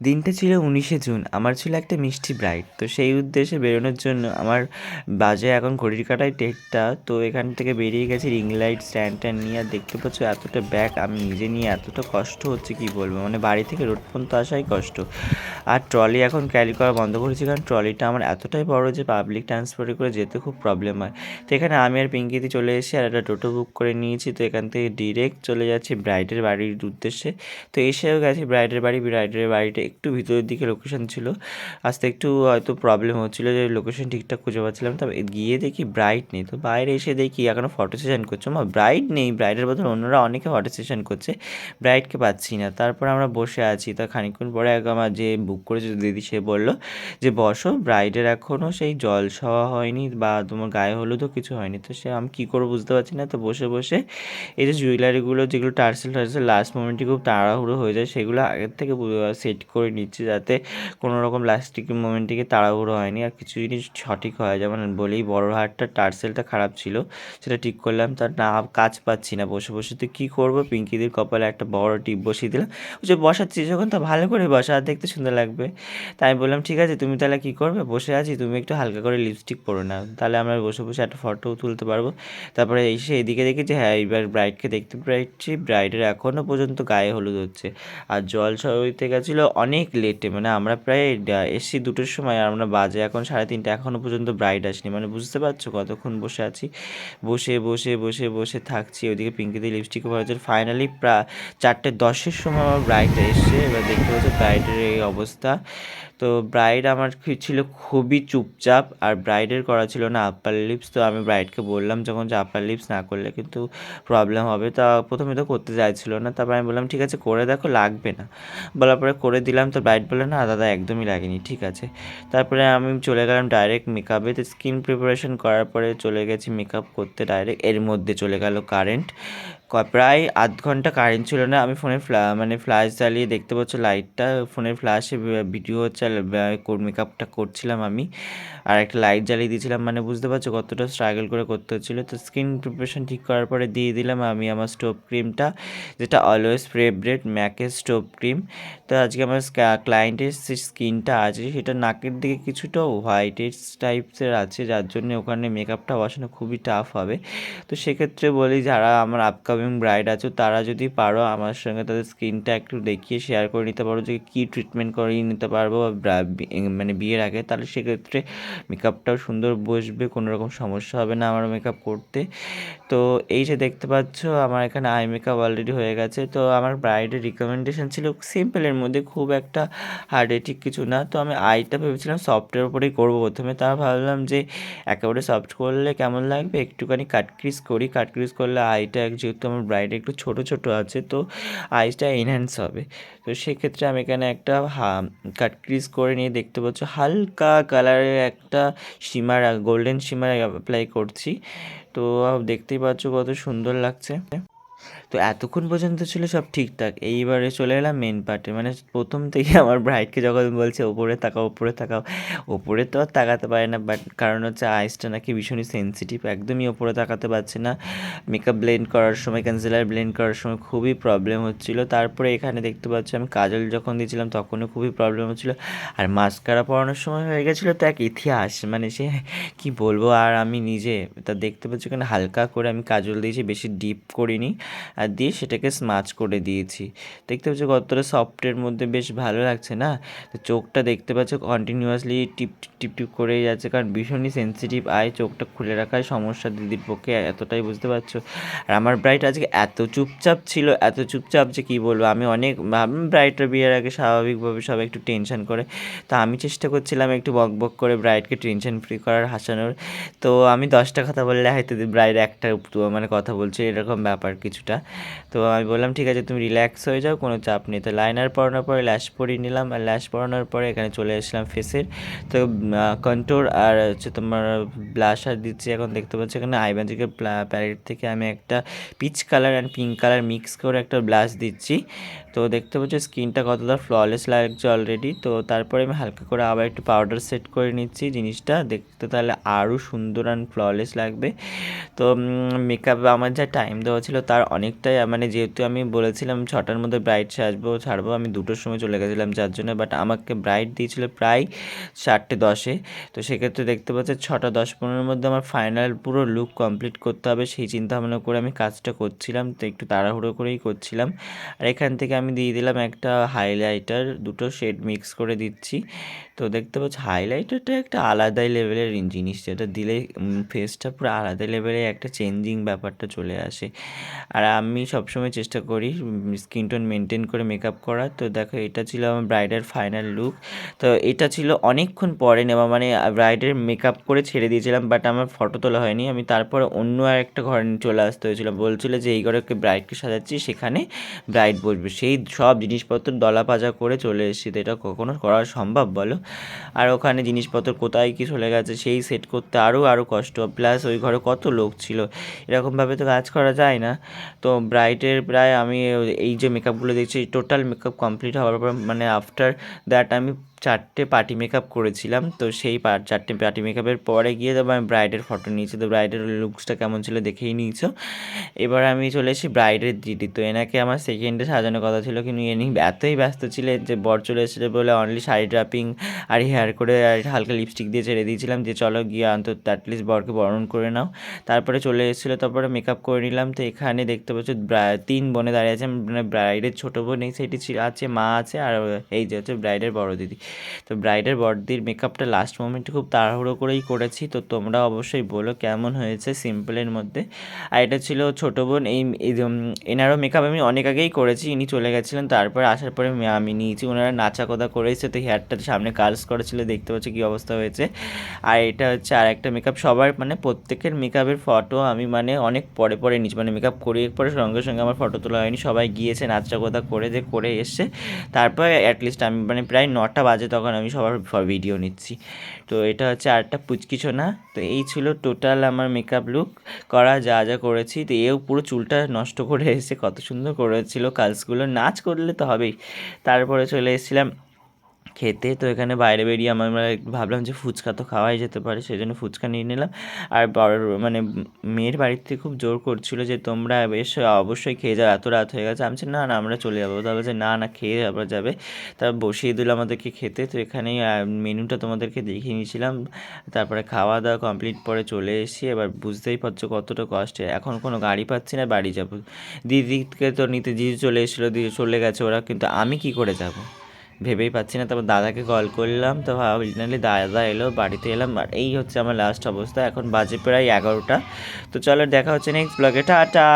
দিনটা ছিল উনিশে জুন। আমার ছিল একটা মিষ্টি ব্রাইড তো সেই উদ্দেশ্যে বেরোনোর জন্য আমার বাজে এখন ঘড়ির কাটায় ডেটটা তো এখান থেকে বেরিয়ে গেছি রিং লাইট স্ট্যান্ড ট্যান্ড নিয়ে। আর দেখতে পাচ্ছ এতটা ব্যাগ আমি নিজে নিয়ে এতটা কষ্ট হচ্ছে, কি বলব? মানে বাড়ি থেকে রোড পর্যন্ত আসাই কষ্ট। আর ট্রলি এখন ক্যারি করা বন্ধ করেছি, কারণ ট্রলিটা আমার এতটাই বড় যে পাবলিক ট্রান্সপোর্টে করে যেতে খুব প্রবলেম হয়। তো এখানে আমি আর পিঙ্কিতে চলে এসেছি, আর একটা টোটো বুক করে নিয়েছি। তো এখান থেকে ডিরেক্ট চলে যাচ্ছি ব্রাইডের বাড়ির উদ্দেশ্যে। তো এসেও গেছি ব্রাইডের বাড়ি। ব্রাইডের বাড়িটা একটু ভিতরের দিকে লোকেশন ছিল। আসতে একটু হয়তো প্রবলেম হচ্ছিল যে লোকেশন ঠিকঠাক খুঁজে পাচ্ছিলাম। তবে গিয়ে দেখি ব্রাইট নেই। তো বাইরে এসে দেখি এখনও ফটো সেশন করছে। মা ব্রাইট নেই। ব্রাইডের বদলে অন্যরা অনেকে ফটো সেশন করছে। ব্রাইডকে পাচ্ছি না। তারপর আমরা বসে আছি। তা খানিকক্ষণ পরে এক আমার যে বুক করেছে দিদি, সে বলল যে, বসো ব্রাইডের এখনও সেই জল খাওয়া হয়নি বা তোমার গায়ে হলুদও কিছু হয়নি। তো সে আমি কী করব বুঝতে পারছি না। তো বসে বসে এই যে জুয়েলারিগুলো যেগুলো টার্সেল টার্সেল লাস্ট মোমেন্টে খুব তাড়াহুড়ো হয়ে যায়, সেগুলো আগের থেকে সেট করে নিচ্ছি যাতে কোনো রকম লাস্টিক মোমেন্টে তাড়াহুড়ো হয়নি। আর কিছু জিনিস সঠিক হয় যেমন বলেই বড় হারটা টার্সেলটা খারাপ ছিল, সেটা ঠিক করলাম। তার না, কাজ পাচ্ছি না। বসে বসে তো কী করব? পিঙ্কিদের কপালে একটা বড় টিপ বসিয়ে দিলাম। যে বসাচ্ছি যখন, তো ভালো করে বসা, আর দেখতে সুন্দর লাগবে। তাই বললাম, ঠিক আছে, তুমি তাহলে কী করবে? বসে আছি, তুমি একটু হালকা করে লিপস্টিক পরো না তাহলে আমরা বসে বসে একটা ফটোও তুলতে পারব। তারপরে এসে এদিকে দেখি যে হ্যাঁ এইবার ব্রাইডকে দেখতে পাচ্ছি। ব্রাইডের এখনও পর্যন্ত গায়ে হলুদ হচ্ছে। আর জল সরতে গেছিল। অনেক লেটে মানে আমরা প্রায় এসছি দুটোর সময় আমরা বাজে এখন সাড়ে তিনটে এখনও পর্যন্ত ব্রাইড আসেনি। মানে বুঝতে পারছ কতক্ষণ বসে আছি? বসে বসে বসে বসে থাকছি। ওইদিকে পিঙ্কিতে লিপস্টিক হচ্ছে ফাইনালি প্রায় চারটে দশের সময় আমার ব্রাইডটা এসছে। এবার দেখতে পাচ্ছি ব্রাইডের এই অবস্থা। তো ব্রাইড আমার ছিল খুবই চুপচাপ আর ব্রাইডের করা ছিল না আপার লিপস তো আমি ব্রাইডকে বললাম যখন যে আপার লিপস না করলে কিন্তু প্রবলেম হবে। তা প্রথমে তো করতে চাইছিল না, তারপর আমি বললাম, ঠিক আছে, করে দেখো, লাগবে না। বলার পরে করে দিলাম, তো ব্রাইড বলে না দাদা, একদমই লাগেনি, ঠিক আছে। তারপরে আমি চলে গেলাম ডাইরেক্ট মেকআপে তো স্কিন প্রিপারেশন করার পরে চলে গেছি মেকআপ করতে ডাইরেক্ট এর মধ্যে চলে গেল কারেন্ট প্রায় আধ ঘণ্টা কারেন্ট ছিল না। আমি ফোনে মানে ফ্ল্যাশ জ্বালিয়ে দেখতে পাচ্ছ লাইটটা ফোনের ফ্ল্যাশে ভিডিও হচ্ছে মেকআপটা করছিলাম আমি। আর একটা লাইট জ্বালিয়ে দিয়েছিলাম। মানে বুঝতে পারছ কতটা স্ট্রাগল করে করতে হচ্ছিল। তো স্কিন প্রিপারেশন ঠিক করার পরে দিয়ে দিলাম আমি আমার স্টোভ ক্রিমটা যেটা অলওয়েজ ফেভারেট ম্যাকের স্টোভ ক্রিম তো আজকে আমার ক্লায়েন্টের যে স্কিনটা আছে, সেটা নাকের দিকে কিছুটা হোয়াইটের টাইপসের আছে। যার জন্য ওখানে মেকআপটা বসানো খুবই টাফ হবে। তো সেক্ষেত্রে বলি, যারা আমার আপকামিং ব্রাইড আছো, তারা যদি পারো আমার সঙ্গে তাদের স্কিনটা একটু দেখিয়ে শেয়ার করে নিতে পারো যে কী ট্রিটমেন্ট করিয়ে নিতে পারব মানে বিয়ের আগে, তাহলে সেক্ষেত্রে মেকআপটাও সুন্দর বসবে কোনো রকম সমস্যা হবে না আমার মেকআপ করতে। তো এই যে দেখতে পাচ্ছ, আমার এখানে আই মেকআপ অলরেডি হয়ে গেছে। তো আমার ব্রাইডের রিকমেন্ডেশন ছিল সিম্পলের মধ্যে, খুব একটা হার্ড ঠিক কিছু না। তো আমি আইটা ভেবেছিলাম সফটের ওপরেই করব প্রথমে। তা ভাবলাম যে একেবারে সফট করলে কেমন লাগবে? একটুখানি কাটক্রিজ করি। কাটক্রিজ করলে আইটা যেহেতু আমার ব্রাইড একটু ছোট ছোট আছে, তো আইসটা এনহ্যান্স হবে। তো সেক্ষেত্রে আমি এখানে একটা, হা কাটক্রিজ করে নিয়ে দেখতে পাচ্ছ, হালকা কালারের একটা সীমার গোল্ডেন সীমার অ্যাপ্লাই করছি। তো দেখতেই পাচ্ছ কত সুন্দর লাগছে। তো এতক্ষণ পর্যন্ত ছিল সব ঠিকঠাক। এইবারে চলে এলাম মেন পার্টে মানে প্রথম থেকে আমার ব্রাইডকে যখন বলছে, ওপরে তাকাও ওপরে তাকাও। ওপরে তো আর তাকাতে পারে না বাট কারণ হচ্ছে আইসটা নাকি ভীষণই সেন্সিটিভ একদমই ওপরে তাকাতে পারছে না। মেকআপ ব্লেন্ড করার সময় কনসিলার ব্লেন্ড করার সময় খুবই প্রবলেম হচ্ছিল। তারপরে এখানে দেখতে পাচ্ছি আমি কাজল যখন দিয়েছিলাম, তখনও খুবই প্রবলেম হচ্ছিল। আর মাস্কারা পরানোর সময় হয়ে গেছিল তো এক ইতিহাস। মানে সে কি বলব, আর আমি নিজে তা দেখতে পাচ্ছি ওখানে হালকা করে আমি কাজল দিয়েছি, বেশি ডিপ করিনি। আর দিয়ে সেটাকে স্মাচ করে দিয়েছি। দেখতে পাচ্ছ কতটা সফটের মধ্যে বেশ ভালো লাগছে না? তো চোখটা দেখতে পাচ্ছ কন্টিনিউয়াসলি টিপ টিপ টিপ করেই যাচ্ছে, কারণ ভীষণই সেন্সিটিভ আয় চোখটা খুলে রাখায় সমস্যা দিদির পক্ষে এতটাই, বুঝতে পারছ? আর আমার ব্রাইট আজকে এত চুপচাপ ছিল, এত চুপচাপ যে কী বলব, আমি অনেক ব্রাইটের বিয়ের আগে স্বাভাবিকভাবে সবাই একটু টেনশন করে। তা আমি চেষ্টা করছিলাম একটু বক বক করে ব্রাইডকে টেনশন ফ্রি করার, হাসানোর। তো আমি দশটা কথা বললে হয়তো ব্রাইড একটা মানে কথা বলছে, এরকম ব্যাপার কিছুটা। তো আমি বললাম, ঠিক আছে, তুমি রিল্যাক্স হয়ে যাও, কোনো চাপ নেই। তো লাইনার পরানোর পরে ল্যাশ পরিয়ে নিলাম। আর ল্যাশ পরানোর পরে এখানে চলে আসলাম ফেসের তো কন্ট্রোর আর হচ্ছে তোমার ব্লাশার দিচ্ছি এখন দেখতে পাচ্ছি এখানে আইব্যাজিকের প্যালেট থেকে আমি একটা peach colour and pink colour mix করে একটা ব্লাশ দিচ্ছি। তো দেখতে পাচ্ছ স্কিনটা কতটা ফ্ললেস লাগছে অলরেডি তো তারপরে আমি হালকা করে আবার একটু পাউডার সেট করে নিচ্ছি জিনিসটা। দেখতে তাহলে আরও সুন্দর অ্যান্ড ফ্ললেস লাগবে। তো মেকআপে আমার যা টাইম দেওয়া ছিল তার অনেকটাই মানে যেহেতু আমি বলেছিলাম ছটার মধ্যে ব্রাইট সাজবো ছাড়বো, আমি দুটোর সময় চলে গেছিলাম যার জন্য বাট আমাকে ব্রাইট দিয়েছিল প্রায় চারটে দশে। তো সেক্ষেত্রে দেখতে পাচ্ছি ছটা দশ পনেরোর মধ্যে আমার ফাইনাল পুরো লুক কমপ্লিট করতে হবে, সেই চিন্তা ভাবনা করে আমি কাজটা করছিলাম, তো একটু তাড়াহুড়ো করেই করছিলাম। আর এখান থেকে আমি দিয়ে দিলাম একটা হাইলাইটার দুটো শেড মিক্স করে দিচ্ছি। তো দেখতে পাচ্ছি হাইলাইটারটা একটা আলাদাই লেভেলের জিনিস, যেটা দিলে ফেসটা পুরো আলাদা লেভেলে একটা চেঞ্জিং ব্যাপারটা চলে আসে। আর আমি সবসময় চেষ্টা করি স্কিন টোন মেনটেন করে মেকআপ করার। তো দেখো, এটা ছিল আমার ব্রাইডের ফাইনাল লুক তো এটা ছিল অনেকক্ষণ পরে নেওয়া মানে ব্রাইডের মেকআপ করে ছেড়ে দিয়েছিলাম বাট আমার ফটো তোলা হয়নি। আমি তারপরে অন্য আর একটা ঘরে চলে আসতে হয়েছিল। বলছিল যে, এই ঘরে ব্রাইডকে সাজাচ্ছি, সেখানে ব্রাইড বসবে। সেই সব জিনিসপত্র দলা পাজা করে চলে এসেছি। তো এটা কখনো করা সম্ভব বলো? আর ওখানে জিনিসপত্র কোথায় কি চলে গেছে, সেই সেট করতে আরও আরও কষ্ট। প্লাস ওই ঘরে কত লোক ছিল? এরকমভাবে তো কাজ করা যায় না। তো ব্রাইডের প্রায় আমি এই যে মেকআপগুলো দেখছি টোটাল মেকআপ কমপ্লিট হওয়ার পর মানে আফটার দ্যাট আমি চারটে পার্টি মেকআপ করেছিলাম, তো সেই পা- চারটে পার্টি মেকআপের পরে গিয়ে তবে আমি ব্রাইডের ফটো নিয়েছি। তো ব্রাইডের লুকসটা কেমন ছিল দেখেই নিয়েছো। এবার আমি চলে এসেছি ব্রাইডের দিদি। তো এনাকে আমার সেকেন্ডে সাজানোর কথা ছিল কিন্তু এনি এতই ব্যস্ত ছিলেন যে বর চলে এসেছে বলে অনলি শাড়ি ড্রাপিং আর হেয়ার করে আর হালকা লিপস্টিক দিয়ে ছেড়ে দিয়েছিলাম যে চলো গিয়ে অন্তত অ্যাটলিস্ট বরকে বরণ করে নাও। তারপরে চলে এসেছিল, তারপরে মেকআপ করে নিলাম। তো এখানে দেখতে পাচ্ছ তিন বোনে দাঁড়িয়ে আছে। মানে ব্রাইডের ছোটো বোন এই ছিল আছে, মা আছে আর এই যে হচ্ছে ব্রাইডের বড় দিদি। তো ব্রাইডের বড়দির মেকআপটা লাস্ট মোমেন্টে খুব তাড়াহুড়ো করেই করেছি, তো তোমরা অবশ্যই বলো কেমন হয়েছে সিম্পলের মধ্যে। আর এটা ছিল ছোটো বোন, এই এনারও মেকআপ আমি অনেক আগেই করেছি, ইনি চলে গেছিলেন, তারপর আসার পরে আমি- নিয়েছি, ওনারা নাচা কথা করেছে, তো হেয়ারটা সামনে কার্লস করেছিল, দেখতে পাচ্ছি কী অবস্থা হয়েছে। আর এটা হচ্ছে আর একটা মেকআপ সবার মানে প্রত্যেকের মেকআপের ফটো আমি মানে অনেক পরে পরে নিচ্ছি মানে মেকআপ করিয়ে পরে সঙ্গে সঙ্গে আমার ফটো তোলা হয়নি, সবাই গিয়েছে নাচটা কথা করে যে, করে এসছে। তারপর অ্যাটলিস্ট আমি মানে প্রায় নটা বাজে তখন আমি সবার ভিডিও নিচ্ছি। তো এটা হচ্ছে আরেকটা পুচকিছোনা তো এই ছিল টোটাল আমার মেকআপ লুক করা, যা যা করেছি। তো এও পুরো চুলটা নষ্ট করে এসে কত সুন্দর করেছিল কালসগুলো নাচ করলে তো হবেই। তারপরে চলে এসেছিলাম খেতে, তো এখানে বাইরে বেরিয়ে আমার মানে ভাবলাম যে ফুচকা তো খাওয়াই যেতে পারে, সেই জন্য ফুচকা নিয়ে নিলাম। আর মানে মেয়ের থেকে খুব জোর করছিল যে, তোমরা বেশ অবশ্যই খেয়ে যাও, এত রাত হয়ে গেছে। আমি না না, আমরা চলে যাব। তারপর যে না না, খেয়ে আবার যাবে। তারপর বসিয়ে দিল আমাদেরকে খেতে, তো এখানেই মেনুটা তোমাদেরকে দেখিয়ে নিয়েছিলাম। তারপরে খাওয়া দাওয়া কমপ্লিট পরে চলে এসেছি। এবার বুঝতেই পারছ কতটা কষ্টে। এখন কোনো গাড়ি পাচ্ছি না, বাড়ি যাব। দিদিকে তো নিতে, দিদি চলে এসেছিল, দিদি চলে গেছে, ওরা কিন্তু আমি কি করে যাব? ভেবেই পাচ্ছি না। তারপর দাদাকে কল করলাম, তো অরিজিনালি দাদা এলো, বাড়িতে এলাম, আর এই হচ্ছে আমার লাস্ট অবস্থা। এখন বাজে প্রায় এগারোটা। তো চলো দেখা হচ্ছে নেক্সট ব্লগে টাটা!